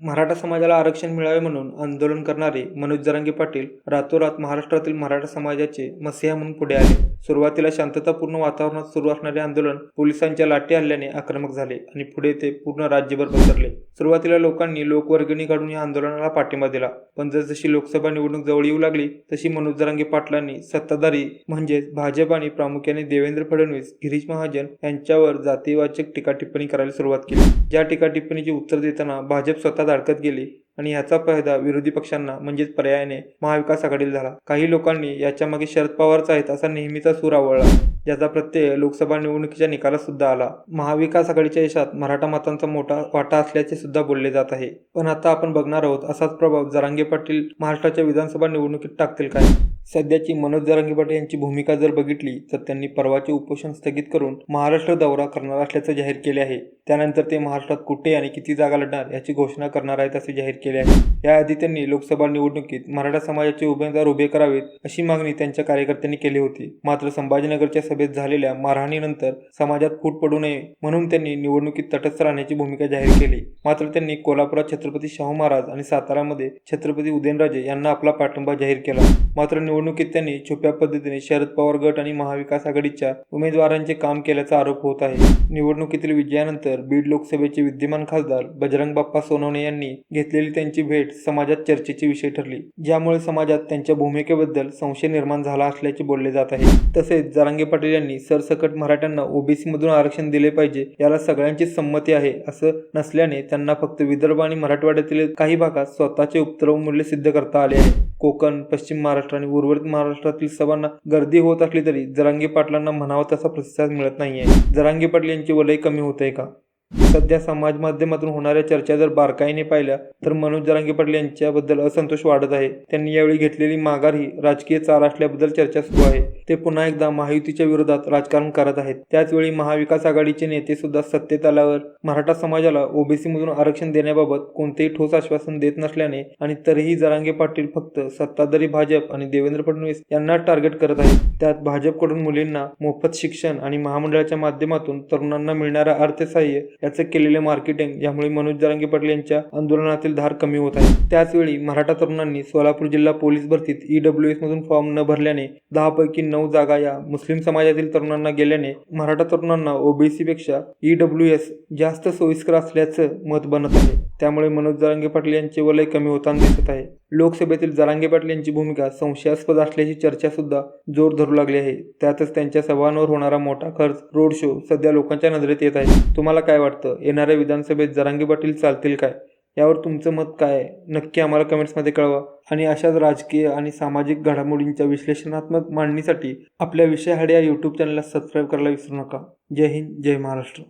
मराठा समाजाला आरक्षण मिळावे म्हणून आंदोलन करणारे मनोज जरांगे पाटील रातोरात महाराष्ट्रातील मराठा समाजाचे मसिहा म्हणून पुढे आले. सुरुवातीला शांततापूर्ण वातावरणात सुरू असणारे आंदोलन पोलिसांच्या लाठी हल्ल्याने आक्रमक झाले आणि पुढे ते पूर्ण राज्यभर पसरले. सुरुवातीला लोकांनी लोकवर्गणी काढून या आंदोलनाला पाठिंबा दिला. पण जसजशी लोकसभा निवडणूक जवळ येऊ लागली तशी मनोज जरांगे पाटलांनी सत्ताधारी म्हणजेच भाजप आणि प्रामुख्याने देवेंद्र फडणवीस गिरीश महाजन यांच्यावर जातीवाचक टीका टिप्पणी करायला सुरुवात केली. ज्या टीका टिप्पणीची उत्तर देताना भाजप स्वतः अडकत गेली आणि याचा फायदा विरोधी पक्षांना म्हणजेच पर्यायाने महाविकास आघाडीला झाला. काही लोकांनी याच्या मागे शरद पवारचा आहेत असा नेहमीचा सूर आवळला. ज्याचा प्रत्यय लोकसभा निवडणुकीच्या निकालात सुद्धा आला. महाविकास आघाडीच्या यशात मराठा मतांचा मोठा वाटा असल्याचे सुद्धा बोलले जात आहे. पण आता आपण बघणार आहोत असाच प्रभाव जरांगे पाटील महाराष्ट्राच्या विधानसभा निवडणुकीत टाकतील काय? सध्याची मनोज जरांगे पाटील यांची भूमिका जर बघितली तर त्यांनी परवाचे उपोषण स्थगित करून महाराष्ट्र दौरा करणार असल्याचं जाहीर केले आहे. त्यानंतर ते महाराष्ट्रात कुठे आणि किती जागा लढणार याची घोषणा करणार आहेत असे जाहीर केले आहे. याआधी त्यांनी लोकसभा निवडणुकीत मराठा समाजाचे उमेदवार उभे करावेत अशी मागणी त्यांच्या कार्यकर्त्यांनी केली होती. मात्र संभाजीनगरच्या लोकसभेत झालेल्या मारहाणीनंतर समाजात फूट पडू नये म्हणून त्यांनी निवडणुकीत तटस्थ राहण्याची भूमिका जाहीर केली. मात्र त्यांनी कोल्हापुरात छत्रपती शाहू महाराज आणि सातारामध्ये छत्रपती उदयनराजे यांना आपला पाठिंबा जाहीर केला. मात्र निवडणुकीत त्यांनी छुप्या पद्धतीने शरद पवार गट आणि महाविकास आघाडीच्या उमेदवारांचे काम केल्याचा आरोप होत आहे. निवडणुकीतील विजयानंतर बीड लोकसभेचे विद्यमान खासदार बजरंग बाप्पा सोनवणे यांनी घेतलेली त्यांची भेट समाजात चर्चेचे विषय ठरली. ज्यामुळे समाजात त्यांच्या भूमिकेबद्दल संशय निर्माण झाला असल्याचे बोलले जात आहे. तसेच जरांगे पाटील यांनी सरसकट मराठ्यांना ओबीसी मधून आरक्षण दिले पाहिजे याला सगळ्यांची संमती आहे असं नसल्याने त्यांना फक्त विदर्भ आणि मराठवाड्यातील काही भागात स्वतःचे उपद्रव मूल्य सिद्ध करता आले आहे. कोकण पश्चिम महाराष्ट्र आणि उर्वरित महाराष्ट्रातील सभांना गर्दी होत असली तरी जरांगे पाटलांना म्हणावा तसा प्रतिसाद मिळत नाहीये. जरांगे पाटील यांची वलय कमी होते का? सध्या समाज माध्यमातून होणाऱ्या चर्चा जर बारकाईने पाहिल्या तर मनोज जरांगे पाटील यांच्याबद्दल असंतोष वाढत आहे. त्यांनी यावेळी घेतलेली माघार ही राजकीय चाल असल्याबद्दल चर्चा सुरू आहे. ते पुन्हा एकदा महायुतीच्या विरोधात राजकारण करत आहेत. त्याचवेळी महाविकास आघाडीचे नेते सुद्धा सत्तेत आल्यावर मराठा समाजाला ओबीसी मधून आरक्षण देण्याबाबत कोणतेही ठोस आश्वासन देत नसल्याने आणि तरीही जरांगे पाटील फक्त सत्ताधारी भाजप आणि देवेंद्र फडणवीस यांना टार्गेट करत आहेत. त्यात भाजपकडून मुलींना मोफत शिक्षण आणि महामंडळाच्या माध्यमातून तरुणांना मिळणारा अर्थसहाय्य याचे केलेले मार्केटिंग यामुळे मनोज जरांगे पाटील यांच्या आंदोलनातील धार कमी होत आहे. त्याचवेळी मराठा तरुणांनी सोलापूर जिल्हा पोलीस भरतीत ईडब्ल्यू एस मधून फॉर्म न भरल्याने दहा पैकी नऊ जागा या मुस्लिम समाजातील तरुणांना गेल्याने मराठा तरुणांना ओबीसी पेक्षा ईडब्ल्यू एस जास्त सोयीस्कर असल्याचं मत बनत आहे. त्यामुळे मनोज जरांगे पाटील यांचे वलय कमी होताना दिसत आहे. लोकसभेतील जरांगे पाटील यांची भूमिका संशयास्पद असल्याची चर्चा सुद्धा जोर धरू लागली आहे. त्यातच त्यांच्या सभांवर होणारा मोठा खर्च रोड शो सध्या लोकांच्या नजरेत येत आहे. तुम्हाला काय वाटतं? येणाऱ्या विधानसभेत जरांगे पाटील चालतील काय? यावर तुमचं मत काय नक्की आम्हाला कमेंट्समध्ये कळवा. आणि अशाच राजकीय आणि सामाजिक घडामोडींच्या विश्लेषणात्मक मांडणीसाठी आपल्या विषय हाड या यूट्यूब चॅनलला सबस्क्राईब करायला विसरू नका. जय हिंद जय महाराष्ट्र.